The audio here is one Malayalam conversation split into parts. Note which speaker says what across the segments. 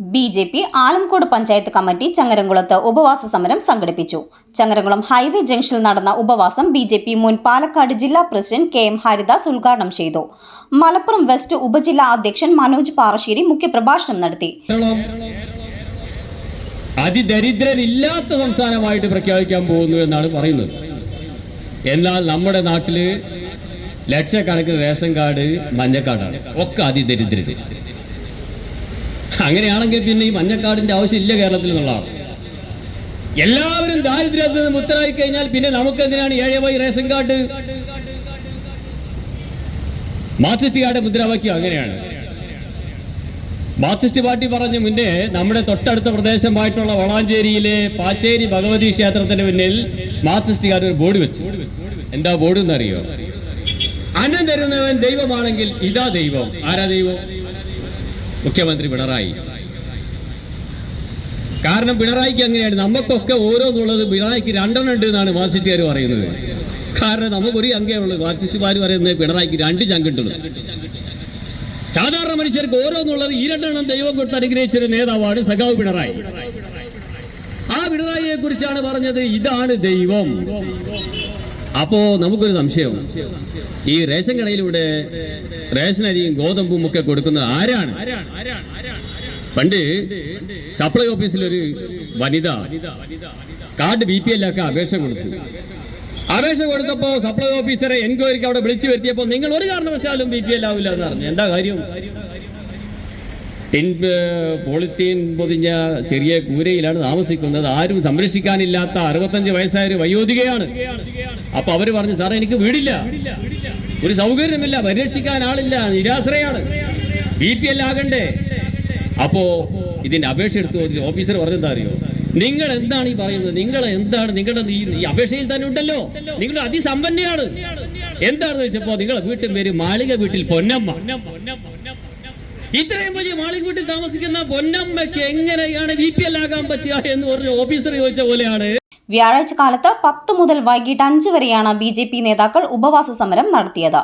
Speaker 1: B J P Alamcode panchayat committee ചങ്ങരംകുളത്ത് ഉപവാസ സമരം സംഘടിപ്പിച്ചു. ചങ്ങരംകുളം ഹൈവേ ജംഗ്ഷനിൽ നടന്ന ഉപവാസം ബി ജെ പി മുൻ പാലക്കാട് ജില്ലാ പ്രസിഡന്റ് കെ എം ഹരിദാസ് ഉദ്ഘാടനം ചെയ്തു. മലപ്പുറം വെസ്റ്റ് ഉപജില്ലാ അധ്യക്ഷൻ മനോജ് പാറശ്ശേരി മുഖ്യപ്രഭാഷണം നടത്തി.
Speaker 2: അതിദരിദ്രരില്ലാത്ത സംസ്ഥാനമായിട്ട് പ്രഖ്യാപിക്കാൻ പോകുന്നു എന്നാണ് പറയുന്നത്. എന്നാൽ നമ്മുടെ നാട്ടിൽ ലക്ഷക്കണക്കിന് റേഷൻ കാർഡ് മഞ്ഞക്കാർഡാണ്. ഒക്കെ അതിദരിദ്രര്. അങ്ങനെയാണെങ്കിൽ പിന്നെ ഈ മഞ്ഞക്കാടിന്റെ ആവശ്യമില്ല കേരളത്തിൽ എന്നുള്ളതാണ്. എല്ലാവരും ദാരിദ്ര്യത്തിൽ നിന്ന് മുത്തരായി കഴിഞ്ഞാൽ പിന്നെ നമുക്ക് എന്തിനാണ് ഏഴ് വൈ റേഷൻ കാർഡ്? മാർക്സിസ്റ്റ് കാർഡ് മുദ്രാവാക്യം അങ്ങനെയാണ്. മാർക്സിസ്റ്റ് പാർട്ടി പറഞ്ഞ മുന്നേ നമ്മുടെ തൊട്ടടുത്ത പ്രദേശമായിട്ടുള്ള വളാഞ്ചേരിയിലെ പാച്ചേരി ഭഗവതി ക്ഷേത്രത്തിന് മുന്നിൽ മാർക്സിസ്റ്റുകാർ ഒരു ബോർഡ് വെച്ചു. എന്താ ബോർഡ് എന്നറിയോ? അന്നം തരുന്നവൻ ദൈവമാണെങ്കിൽ ഇതാ ദൈവം. ആരാ ദൈവം? മുഖ്യമന്ത്രി പിണറായി. കാരണം പിണറായിക്ക് അങ്ങനെയാണ്. നമുക്കൊക്കെ ഓരോന്നുള്ളത് പിണറായിക്ക് രണ്ടെണ്ണം ഉണ്ട് എന്നാണ് മാർക്സിസ്റ്റുകാർ പറയുന്നത്. കാരണം നമുക്കൊരു അങ്കേ ഉള്ളൂ. മാർക്സിസ്റ്റുകാർ പറയുന്നത് പിണറായിക്ക് രണ്ട് ചങ്കുണ്ടുള്ളൂ സാധാരണ മനുഷ്യർക്ക് ഓരോന്നുള്ളത് ഈ രണ്ടെണ്ണം ദൈവം കൊടുത്ത് അനുഗ്രഹിച്ചൊരു നേതാവാണ് സഖാവ് പിണറായി. ആ പിണറായിയെ കുറിച്ചാണ് പറഞ്ഞത് ഇതാണ് ദൈവം. അപ്പോ നമുക്കൊരു സംശയം. ഈ റേഷൻ കടയിലൂടെ റേഷൻ അരിയും ഗോതമ്പും ഒക്കെ കൊടുക്കുന്നത് ആരാണ്? പണ്ട് സപ്ലൈ ഓഫീസിലൊരു വനിത കാർഡ് ബി പി എല്ലാക്ക അപേക്ഷ കൊടുത്തു. അപേക്ഷ കൊടുത്തപ്പോ സപ്ലൈ ഓഫീസറെ എൻക്വയറിക്ക് അവിടെ വിളിച്ചു വരുത്തിയപ്പോൾ നിങ്ങൾ ഒരു കാരണവശാലും ബി പി എൽ ആവില്ല എന്ന് പറഞ്ഞു. എന്താ കാര്യം? പോളിത്തീൻ പൊതിഞ്ഞ ചെറിയ കൂരയിലാണ് താമസിക്കുന്നത്. ആരും സംരക്ഷിക്കാനില്ലാത്ത അറുപത്തഞ്ച് വയസ്സായ ഒരു വയോധികയാണ്. അപ്പൊ അവർ പറഞ്ഞു സാറേ എനിക്ക് വീടില്ല. ഒരു സൗകര്യമില്ല പരിരക്ഷിക്കാൻ ആളില്ല നിരാശ്രയാണ്. ബി പി എൽ ആകണ്ടേ. അപ്പോ ഇതിന്റെ അപേക്ഷ എടുത്തു ഓഫീസർ പറഞ്ഞെന്താ അറിയോ? നിങ്ങൾ എന്താണ് ഈ പറയുന്നത്? നിങ്ങൾ എന്താണ് നിങ്ങളുടെ ഈ ഈ അപേക്ഷയിൽ തന്നെ ഉണ്ടല്ലോ. നിങ്ങൾ അതിസമ്പന്നയാണ്. എന്താണെന്ന് വെച്ചപ്പോ നിങ്ങളെ വീട്ടിൽ പേര് മാളിക വീട്ടിൽ പൊന്നമ്മ. ഇത്രയും വലിയ മാളിക്കൂട്ടിൽ താമസിക്കുന്ന പൊന്നമ്മയ്ക്ക് എങ്ങനെയാണ് വി പി എൽ ആകാൻ പറ്റുക എന്ന് പറഞ്ഞ ഓഫീസർ ചോദിച്ച പോലെയാണ്.
Speaker 1: വ്യാഴാഴ്ച കാലത്ത് പത്ത് മുതൽ വൈകിട്ട് അഞ്ച് വരെയാണ് ബി ജെ പി നേതാക്കൾ ഉപവാസ സമരം നടത്തിയത്.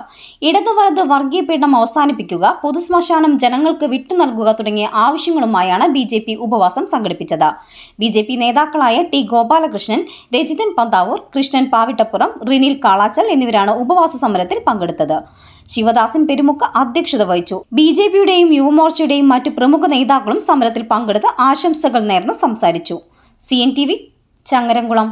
Speaker 1: ഇടത് വലത് വർഗീയ പീഡനം അവസാനിപ്പിക്കുക പൊതുശ്മശാനം ജനങ്ങൾക്ക് വിട്ടു നൽകുക തുടങ്ങിയ ആവശ്യങ്ങളുമായാണ് ബി ജെ പി ഉപവാസം സംഘടിപ്പിച്ചത്. ബി ജെ പി നേതാക്കളായ ടി ഗോപാലകൃഷ്ണൻ രജിതൻ പന്താവൂർ കൃഷ്ണൻ പാവിട്ടപ്പുറം റിനിൽ കാളാച്ചൽ എന്നിവരാണ് ഉപവാസ സമരത്തിൽ പങ്കെടുത്തത്. ശിവദാസൻ പെരുമുക്ക് അധ്യക്ഷത വഹിച്ചു. ബി ജെ പിയുടെയും യുവമോർച്ചയുടെയും മറ്റു പ്രമുഖ നേതാക്കളും സമരത്തിൽ പങ്കെടുത്ത് ആശംസകൾ നേർന്ന് സംസാരിച്ചു. C N T V Changaramkulam